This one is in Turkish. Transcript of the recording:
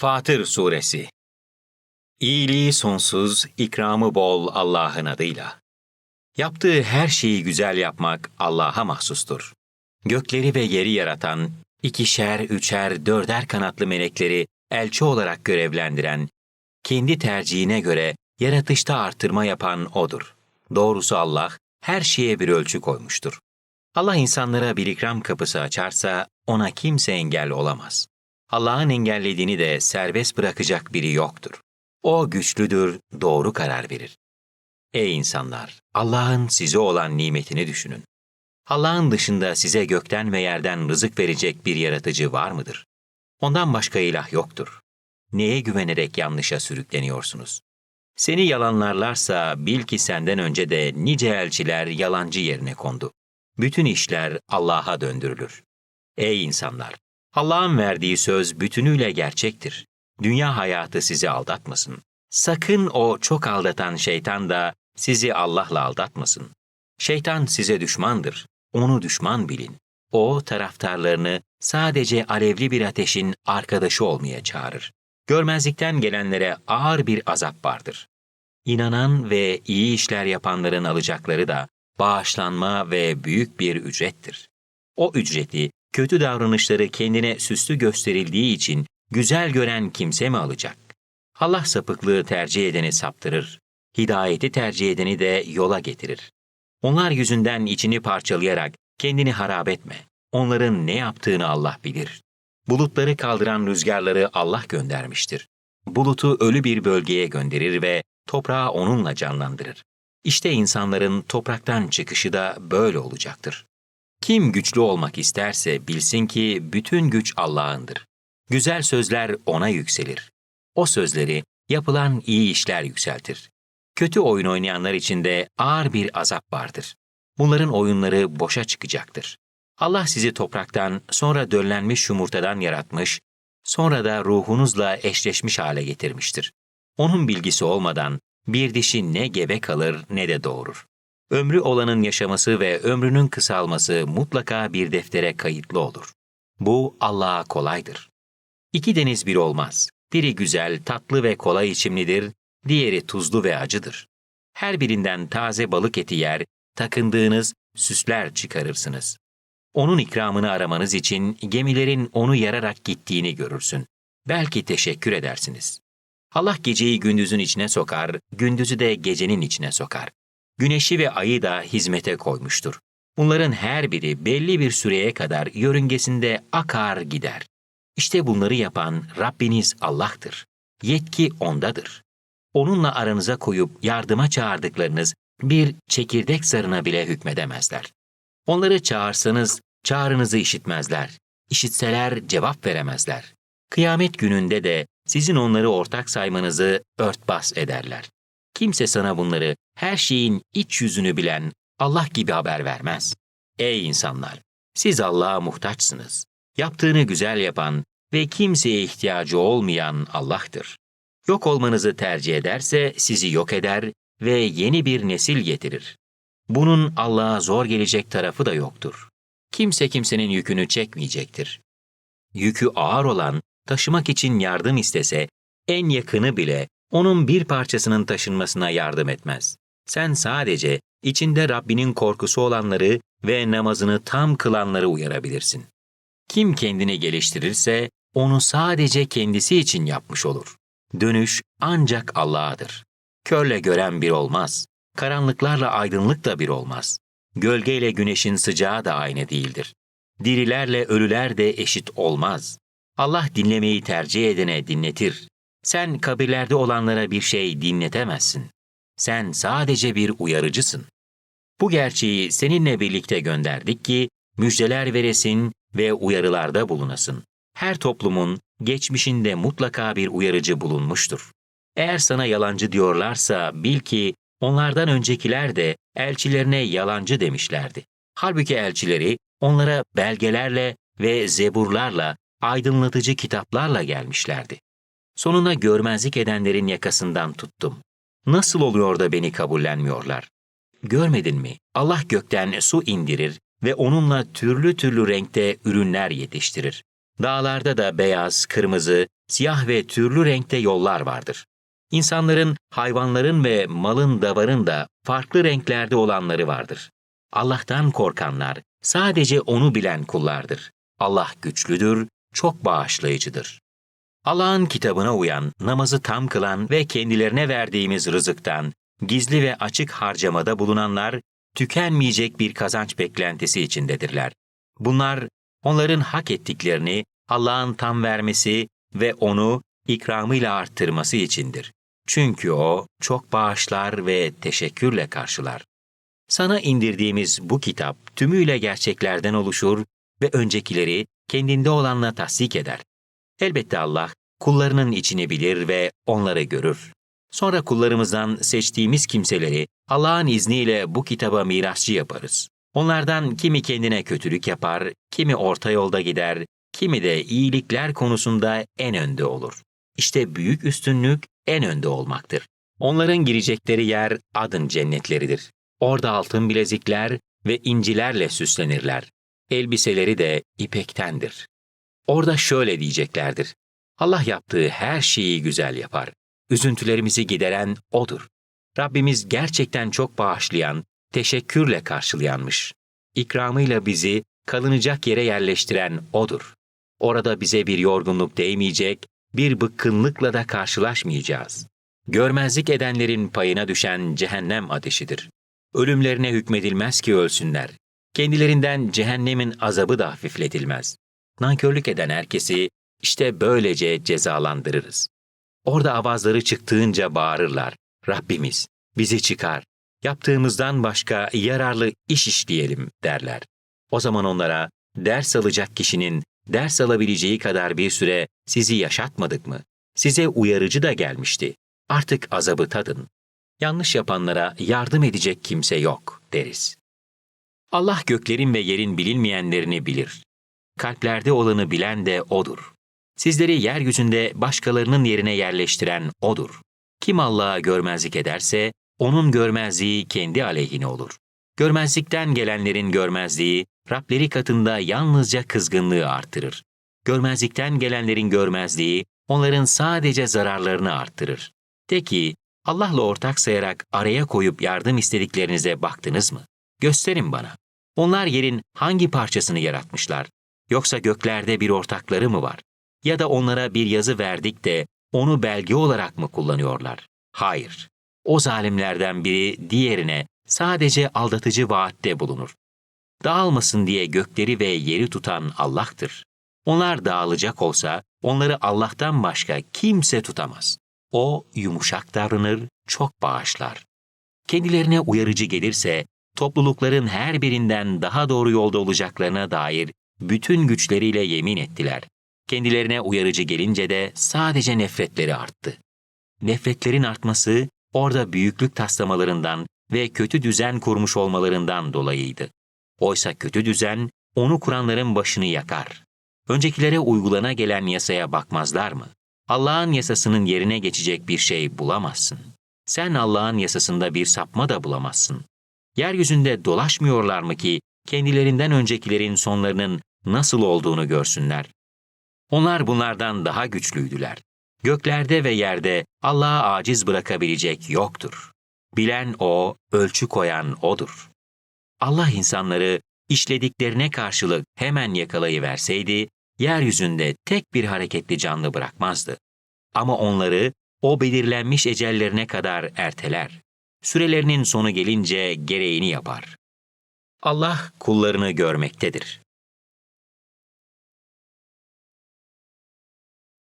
Fatır Suresi İyiliği sonsuz, ikramı bol Allah'ın adıyla. Yaptığı her şeyi güzel yapmak Allah'a mahsustur. Gökleri ve yeri yaratan, ikişer, üçer, dörder kanatlı melekleri elçi olarak görevlendiren, kendi tercihine göre yaratışta artırma yapan O'dur. Doğrusu Allah her şeye bir ölçü koymuştur. Allah insanlara bir ikram kapısı açarsa ona kimse engel olamaz. Allah'ın engellediğini de serbest bırakacak biri yoktur. O güçlüdür, doğru karar verir. Ey insanlar! Allah'ın size olan nimetini düşünün. Allah'ın dışında size gökten ve yerden rızık verecek bir yaratıcı var mıdır? Ondan başka ilah yoktur. Neye güvenerek yanlışa sürükleniyorsunuz? Seni yalanlarlarsa bil ki senden önce de nice elçiler yalancı yerine kondu. Bütün işler Allah'a döndürülür. Ey insanlar! Allah'ın verdiği söz bütünüyle gerçektir. Dünya hayatı sizi aldatmasın. Sakın o çok aldatan şeytan da sizi Allah'la aldatmasın. Şeytan size düşmandır. Onu düşman bilin. O taraftarlarını sadece alevli bir ateşin arkadaşı olmaya çağırır. Görmezlikten gelenlere ağır bir azap vardır. İnanan ve iyi işler yapanların alacakları da bağışlanma ve büyük bir ücrettir. O ücreti kötü davranışları kendine süslü gösterildiği için güzel gören kimse mi alacak? Allah sapıklığı tercih edeni saptırır, hidayeti tercih edeni de yola getirir. Onlar yüzünden içini parçalayarak kendini harap etme. Onların ne yaptığını Allah bilir. Bulutları kaldıran rüzgarları Allah göndermiştir. Bulutu ölü bir bölgeye gönderir ve toprağı onunla canlandırır. İşte insanların topraktan çıkışı da böyle olacaktır. Kim güçlü olmak isterse bilsin ki bütün güç Allah'ındır. Güzel sözler ona yükselir. O sözleri yapılan iyi işler yükseltir. Kötü oyun oynayanlar için de ağır bir azap vardır. Bunların oyunları boşa çıkacaktır. Allah sizi topraktan, sonra döllenmiş yumurtadan yaratmış, sonra da ruhunuzla eşleşmiş hale getirmiştir. Onun bilgisi olmadan bir dişi ne gebe kalır ne de doğurur. Ömrü olanın yaşaması ve ömrünün kısalması mutlaka bir deftere kayıtlı olur. Bu Allah'a kolaydır. İki deniz bir olmaz. Biri güzel, tatlı ve kolay içimlidir, diğeri tuzlu ve acıdır. Her birinden taze balık eti yer, takındığınız süsler çıkarırsınız. Onun ikramını aramanız için gemilerin onu yararak gittiğini görürsün. Belki teşekkür edersiniz. Allah geceyi gündüzün içine sokar, gündüzü de gecenin içine sokar. Güneşi ve ayı da hizmete koymuştur. Bunların her biri belli bir süreye kadar yörüngesinde akar gider. İşte bunları yapan Rabbiniz Allah'tır. Yetki O'ndadır. Onunla aranıza koyup yardıma çağırdıklarınız bir çekirdek zarına bile hükmedemezler. Onları çağırsanız çağrınızı işitmezler. İşitseler cevap veremezler. Kıyamet gününde de sizin onları ortak saymanızı örtbas ederler. Kimse sana bunları, her şeyin iç yüzünü bilen Allah gibi haber vermez. Ey insanlar! Siz Allah'a muhtaçsınız. Yaptığını güzel yapan ve kimseye ihtiyacı olmayan Allah'tır. Yok olmanızı tercih ederse sizi yok eder ve yeni bir nesil getirir. Bunun Allah'a zor gelecek tarafı da yoktur. Kimse kimsenin yükünü çekmeyecektir. Yükü ağır olan taşımak için yardım istese, en yakını bile onun bir parçasının taşınmasına yardım etmez. Sen sadece içinde Rabbinin korkusu olanları ve namazını tam kılanları uyarabilirsin. Kim kendini geliştirirse onu sadece kendisi için yapmış olur. Dönüş ancak Allah'adır. Körle gören bir olmaz. Karanlıklarla aydınlık da bir olmaz. Gölgeyle güneşin sıcağı da aynı değildir. Dirilerle ölüler de eşit olmaz. Allah dinlemeyi tercih edene dinletir. Sen kabirlerde olanlara bir şey dinletemezsin. Sen sadece bir uyarıcısın. Bu gerçeği seninle birlikte gönderdik ki müjdeler veresin ve uyarılarda bulunasın. Her toplumun geçmişinde mutlaka bir uyarıcı bulunmuştur. Eğer sana yalancı diyorlarsa bil ki onlardan öncekiler de elçilerine yalancı demişlerdi. Halbuki elçileri onlara belgelerle ve zeburlarla, aydınlatıcı kitaplarla gelmişlerdi. Sonuna görmezlik edenlerin yakasından tuttum. Nasıl oluyor da beni kabullenmiyorlar? Görmedin mi? Allah gökten su indirir ve onunla türlü türlü renkte ürünler yetiştirir. Dağlarda da beyaz, kırmızı, siyah ve türlü renkte yollar vardır. İnsanların, hayvanların ve malın davarın da farklı renklerde olanları vardır. Allah'tan korkanlar sadece onu bilen kullardır. Allah güçlüdür, çok bağışlayıcıdır. Allah'ın kitabına uyan, namazı tam kılan ve kendilerine verdiğimiz rızıktan gizli ve açık harcamada bulunanlar tükenmeyecek bir kazanç beklentisi içindedirler. Bunlar onların hak ettiklerini Allah'ın tam vermesi ve onu ikramıyla arttırması içindir. Çünkü o çok bağışlar ve teşekkürle karşılar. Sana indirdiğimiz bu kitap tümüyle gerçeklerden oluşur ve öncekileri kendinde olanla tasdik eder. Elbette Allah kullarının içini bilir ve onları görür. Sonra kullarımızdan seçtiğimiz kimseleri Allah'ın izniyle bu kitaba mirasçı yaparız. Onlardan kimi kendine kötülük yapar, kimi orta yolda gider, kimi de iyilikler konusunda en önde olur. İşte büyük üstünlük en önde olmaktır. Onların girecekleri yer adın cennetleridir. Orada altın bilezikler ve incilerle süslenirler. Elbiseleri de ipektendir. Orada şöyle diyeceklerdir. Allah yaptığı her şeyi güzel yapar. Üzüntülerimizi gideren O'dur. Rabbimiz gerçekten çok bağışlayan, teşekkürle karşılayanmış. İkramıyla bizi kalınacak yere yerleştiren O'dur. Orada bize bir yorgunluk değmeyecek, bir bıkkınlıkla da karşılaşmayacağız. Görmezlik edenlerin payına düşen cehennem ateşidir. Ölümlerine hükmedilmez ki ölsünler. Kendilerinden cehennemin azabı da hafifletilmez. Nankörlük eden herkesi işte böylece cezalandırırız. Orada avazları çıktığınca bağırırlar. Rabbimiz bizi çıkar. Yaptığımızdan başka yararlı iş işleyelim derler. O zaman onlara ders alacak kişinin ders alabileceği kadar bir süre sizi yaşatmadık mı? Size uyarıcı da gelmişti. Artık azabı tadın. Yanlış yapanlara yardım edecek kimse yok deriz. Allah göklerin ve yerin bilinmeyenlerini bilir. Kalplerde olanı bilen de O'dur. Sizleri yeryüzünde başkalarının yerine yerleştiren O'dur. Kim Allah'a görmezlik ederse, onun görmezliği kendi aleyhine olur. Görmezlikten gelenlerin görmezliği, Rableri katında yalnızca kızgınlığı artırır. Görmezlikten gelenlerin görmezliği, onların sadece zararlarını arttırır. De ki, Allah'la ortak sayarak araya koyup yardım istediklerinize baktınız mı? Gösterin bana. Onlar yerin hangi parçasını yaratmışlar? Yoksa göklerde bir ortakları mı var? Ya da onlara bir yazı verdik de onu belge olarak mı kullanıyorlar? Hayır. O zalimlerden biri diğerine sadece aldatıcı vaatte bulunur. Dağılmasın diye gökleri ve yeri tutan Allah'tır. Onlar dağılacak olsa onları Allah'tan başka kimse tutamaz. O yumuşak davranır, çok bağışlar. Kendilerine uyarıcı gelirse toplulukların her birinden daha doğru yolda olacaklarına dair bütün güçleriyle yemin ettiler. Kendilerine uyarıcı gelince de sadece nefretleri arttı. Nefretlerin artması orada büyüklük taslamalarından ve kötü düzen kurmuş olmalarından dolayıydı. Oysa kötü düzen onu kuranların başını yakar. Öncekilere uygulana gelen yasaya bakmazlar mı? Allah'ın yasasının yerine geçecek bir şey bulamazsın. Sen Allah'ın yasasında bir sapma da bulamazsın. Yeryüzünde dolaşmıyorlar mı ki kendilerinden öncekilerin sonlarının nasıl olduğunu görsünler? Onlar bunlardan daha güçlüydüler. Göklerde ve yerde Allah'a aciz bırakabilecek yoktur. Bilen O, ölçü koyan O'dur. Allah insanları işlediklerine karşılık hemen yakalayıverseydi, yeryüzünde tek bir hareketli canlı bırakmazdı. Ama onları o belirlenmiş ecellerine kadar erteler. Sürelerinin sonu gelince gereğini yapar. Allah kullarını görmektedir.